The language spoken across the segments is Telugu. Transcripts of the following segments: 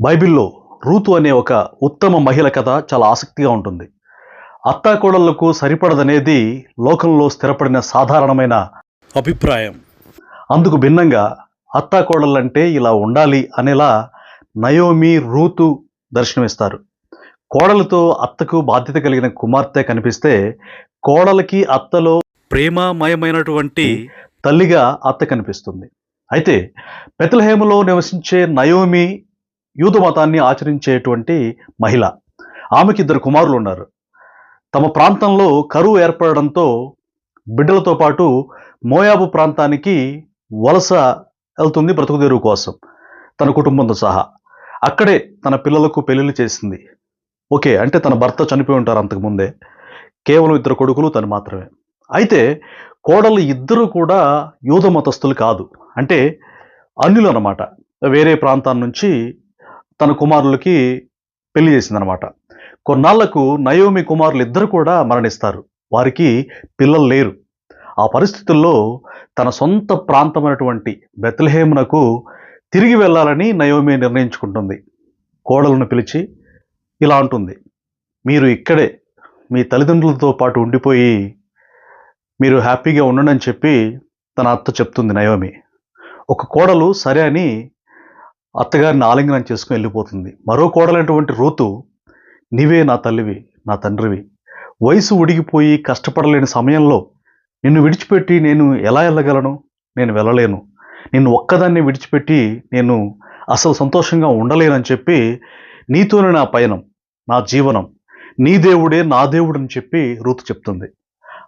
బైబిల్లో రూతు అనే ఒక ఉత్తమ మహిళ కథ చాలా ఆసక్తిగా ఉంటుంది. అత్తాకోడళ్ళకు సరిపడదనేది లోకంలో స్థిరపడిన సాధారణమైన అభిప్రాయం. అందుకు భిన్నంగా అత్తాకోడళ్ళంటే ఇలా ఉండాలి అనేలా నయోమి రూతు దర్శనమిస్తారు. కోడలతో అత్తకు బాధ్యత కలిగిన కుమార్తె కనిపిస్తే కోడలకి అత్తలో ప్రేమమయమైనటువంటి తల్లిగా అత్త కనిపిస్తుంది. అయితే బెత్లహేములో నివసించే నయోమి యూద మతాన్ని ఆచరించేటువంటి మహిళ. ఆమెకి ఇద్దరు కుమారులు ఉన్నారు తమ ప్రాంతంలో కరువు ఏర్పడడంతో బిడ్డలతో పాటు మోయాబు ప్రాంతానికి వలస వెళ్తుంది బ్రతుకుదెరువు కోసం తన కుటుంబంతో సహా. అక్కడే తన పిల్లలకు పెళ్ళిళ్ళు చేసింది. ఓకే అంటే తన భర్త చనిపోయి ఉంటారు అంతకుముందే కేవలం ఇద్దరు కొడుకులు తను మాత్రమే. అయితే కోడలు ఇద్దరు కూడా యూద మతస్థులు కాదు. అంటే అన్యులు అన్నమాట. వేరే ప్రాంతాల నుంచి తన కుమారులకి పెళ్ళి చేసిందనమాట. కొన్నాళ్ళకు నయోమి కుమారులు ఇద్దరు కూడా మరణిస్తారు. వారికి పిల్లలు లేరు. ఆ పరిస్థితుల్లో తన సొంత ప్రాంతమైనటువంటి బెత్లహేమునకు తిరిగి వెళ్ళాలని నయోమి నిర్ణయించుకుంటుంది. కోడలను పిలిచి ఇలా అంటుంది మీరు ఇక్కడే మీ తల్లిదండ్రులతో పాటు ఉండిపోయి మీరు హ్యాపీగా ఉండండి అని చెప్పి తన అత్త చెప్తుంది నయోమి. ఒక కోడలు సరే అని అత్తగారిని ఆలింగనం చేసుకుని వెళ్ళిపోతుంది. మరో కోడలైనటువంటి రూతు నీవే నా తల్లివి నా తండ్రివి. వయసు ఉడిగిపోయి కష్టపడలేని సమయంలో నిన్ను విడిచిపెట్టి నేను ఎలా వెళ్ళగలను? నేను వెళ్ళలేను. నిన్ను ఒక్కదాన్ని విడిచిపెట్టి నేను అసలు సంతోషంగా ఉండలేనని చెప్పి నీతోనే నా పయనం నా జీవనం. నీ దేవుడే నా దేవుడు అని చెప్పి రూతు చెప్తుంది.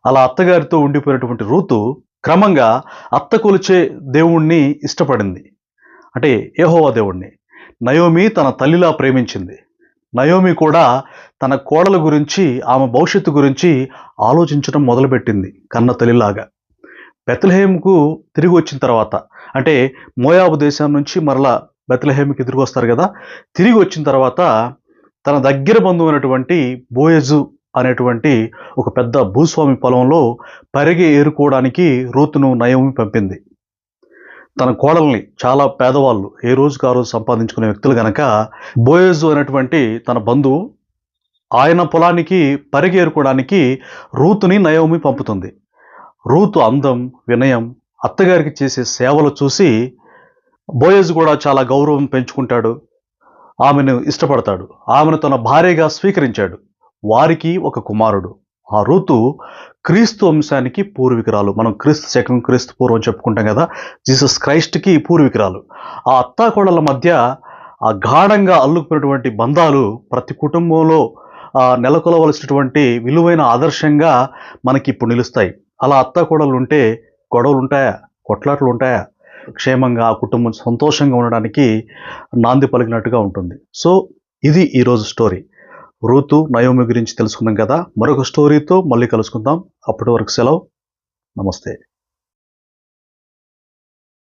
అలా అత్తగారితో ఉండిపోయినటువంటి రూతు క్రమంగా అత్త కొలిచే దేవుణ్ణి ఇష్టపడింది. అంటే యెహోవా దేవుణ్ణి. నయోమి తన తల్లిలా ప్రేమించింది. నయోమి కూడా తన కోడల గురించి ఆమె భవిష్యత్తు గురించి ఆలోచించడం మొదలుపెట్టింది కన్న తల్లిలాగా. బెత్లహేమ్కు తిరిగి వచ్చిన తర్వాత అంటే మోయాబు దేశం నుంచి మరలా బెత్లహేమ్కి తిరిగి వస్తారు కదా తిరిగి వచ్చిన తర్వాత తన దగ్గర బంధువు అయినటువంటి బోయజు అనేటువంటి ఒక పెద్ద భూస్వామి పొలంలో పరిగి ఏరుకోవడానికి రూతును నయోమి పంపింది. తన కోడల్ని చాలా పేదవాళ్ళు ఏ రోజుకు ఆ రోజు సంపాదించుకునే వ్యక్తులు గనక బోయజు అనేటువంటి తన బంధువు ఆయన పొలానికి పరిగేరుకోవడానికి రూతుని నయోమి పంపుతుంది. రూతు అందం వినయం అత్తగారికి చేసే సేవలు చూసి బోయజ్ కూడా చాలా గౌరవం పెంచుకుంటాడు. ఆమెను ఇష్టపడతాడు. ఆమెను తన భార్యగా స్వీకరించాడు. వారికి ఒక కుమారుడు. ఆ రూతు క్రీస్తు వంశానికి పూర్వీకురాలు. మనం క్రీస్తు శకం క్రీస్తు పూర్వం చెప్పుకుంటాం కదా జీసస్ క్రైస్ట్కి పూర్వీకురాలు. ఆ అత్తాకోడల మధ్య ఆ గాఢంగా అల్లుకున్నటువంటి బంధాలు ప్రతి కుటుంబంలో నెలకొలవలసినటువంటి విలువైన ఆదర్శంగా మనకి ఇప్పుడు నిలుస్తాయి. అలా అత్తాకోడలు ఉంటే గొడవలు ఉంటాయా కొట్లాటలు ఉంటాయా క్షేమంగా ఆ కుటుంబం సంతోషంగా ఉండడానికి నాంది పలికినట్టుగా ఉంటుంది. సో ఇది ఈరోజు స్టోరీ. రూతు నయోమి గురించి తెలుసుకున్నాం కదా. మరొక స్టోరీతో మళ్ళీ కలుసుకుందాం. అప్పటి వరకు సెలవు. నమస్తే.